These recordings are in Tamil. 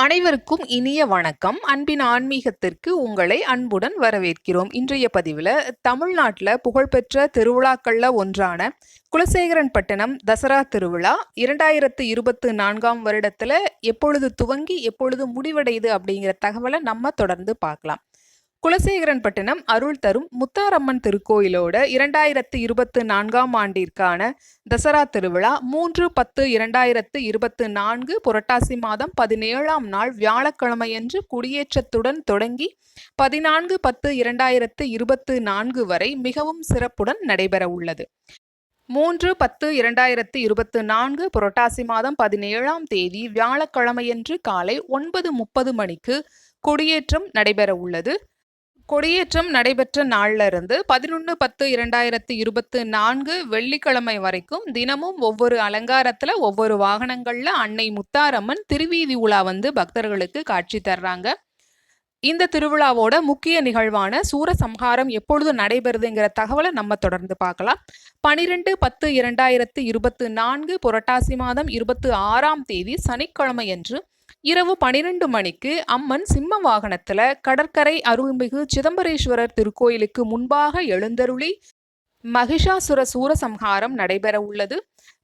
அனைவருக்கும் இனிய வணக்கம். அன்பின் ஆன்மீகத்திற்கு உங்களை அன்புடன் வரவேற்கிறோம். இன்றைய பதிவில் தமிழ்நாட்டில் புகழ்பெற்ற திருவிழாக்களில் ஒன்றான குலசேகரன் பட்டணம் தசரா திருவிழா இரண்டாயிரத்து இருபத்து நான்காம் வருடத்தில் எப்பொழுது துவங்கி எப்பொழுது முடிவடையுது அப்படிங்கிற தகவலை நம்ம தொடர்ந்து பார்க்கலாம். குலசேகரன்பட்டினம் அருள் தரும் முத்தாரம்மன் திருக்கோயிலோட இரண்டாயிரத்து இருபத்து நான்காம் ஆண்டிற்கான தசரா திருவிழா மூன்று பத்து இரண்டாயிரத்து இருபத்து நான்கு புரட்டாசி மாதம் பதினேழாம் நாள் வியாழக்கிழமையன்று குடியேற்றத்துடன் தொடங்கி பதினான்கு பத்து இரண்டாயிரத்து இருபத்து நான்கு வரை மிகவும் சிறப்புடன் நடைபெற உள்ளது. மூன்று பத்து இரண்டாயிரத்து இருபத்து நான்கு புரட்டாசி மாதம் பதினேழாம் தேதி வியாழக்கிழமையன்று காலை ஒன்பது முப்பது மணிக்கு கொடியேற்றம் நடைபெற உள்ளது. கொடியேற்றம் நடைபெற்ற நாள்ல இருந்து பதினொன்று பத்து இரண்டாயிரத்தி இருபத்து நான்கு வெள்ளிக்கிழமை வரைக்கும் தினமும் ஒவ்வொரு அலங்காரத்துல ஒவ்வொரு வாகனங்கள்ல அன்னை முத்தாரம்மன் திருவீதி உலா வந்து பக்தர்களுக்கு காட்சி தர்றாங்க. இந்த திருவிழாவோட முக்கிய நிகழ்வான சூரசம்ஹாரம் எப்பொழுது நடைபெறுதுங்கிற தகவலை நம்ம தொடர்ந்து பார்க்கலாம். பனிரெண்டு பத்து இரண்டாயிரத்து இருபத்து நான்கு புரட்டாசி மாதம் இருபத்து ஆறாம் தேதி சனிக்கிழமையன்று இரவு பனிரெண்டு மணிக்கு அம்மன் சிம்ம வாகனத்துல கடற்கரை அருள்மிகு சிதம்பரேஸ்வரர் திருக்கோயிலுக்கு முன்பாக எழுந்தருளி மகிஷாசுர சூரசம்ஹாரம் நடைபெற உள்ளது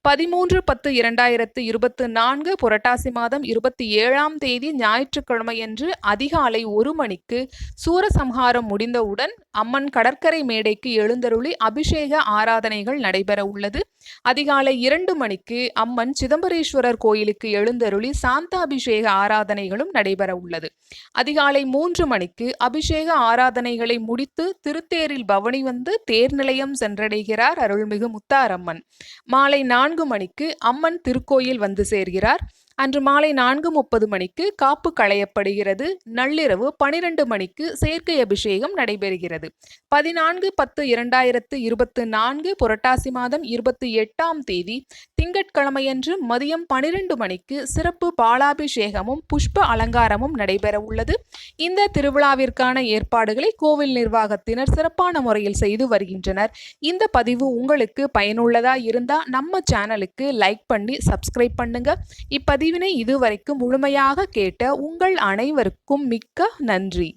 பதிமூன்று பத்து இரண்டாயிரத்து இருபத்து நான்கு புரட்டாசி மாதம் இருபத்தி ஏழாம் தேதி ஞாயிற்றுக்கிழமையன்று அதிகாலை ஒரு மணிக்கு சூரசம்ஹாரம் முடிந்தவுடன் அம்மன் கடற்கரை மேடைக்கு எழுந்தருளி அபிஷேக ஆராதனைகள் நடைபெற உள்ளது. அதிகாலை இரண்டு மணிக்கு அம்மன் சிதம்பரேஸ்வரர் கோயிலுக்கு எழுந்தருளி சாந்தாபிஷேக ஆராதனைகளும் நடைபெற உள்ளது. அதிகாலை மூன்று மணிக்கு அபிஷேக ஆராதனைகளை முடித்து திருத்தேரில் பவனி வந்து தேர் நிலையம் சென்றடைகிறார் அருள்மிகு முத்தாரம்மன். மாலை நான்கு நான்கு மணிக்கு அம்மன் திருக்கோயில் வந்து சேர்கிறார். அன்று மாலை நான்கு முப்பது மணிக்கு காப்பு களையப்படுகிறது. நள்ளிரவு பனிரெண்டு மணிக்கு செயற்கை அபிஷேகம் நடைபெறுகிறது. பதினான்கு பத்து இரண்டாயிரத்து இருபத்து நான்கு புரட்டாசி மாதம் இருபத்தி எட்டாம் தேதி திங்கட்கிழமையன்று மதியம் பனிரெண்டு மணிக்கு சிறப்பு பாலாபிஷேகமும் புஷ்ப அலங்காரமும் நடைபெற உள்ளது. இந்த திருவிழாவிற்கான ஏற்பாடுகளை கோவில் நிர்வாகத்தினர் சிறப்பான முறையில் செய்து வருகின்றனர். இந்த பதிவு உங்களுக்கு பயனுள்ளதா இருந்தால் நம்ம சேனலுக்கு லைக் பண்ணி சப்ஸ்கிரைப் பண்ணுங்க. இப்பதிவு பதிவினை இதுவரைக்கும் முழுமையாக கேட்ட உங்கள் அனைவருக்கும் மிக்க நன்றி.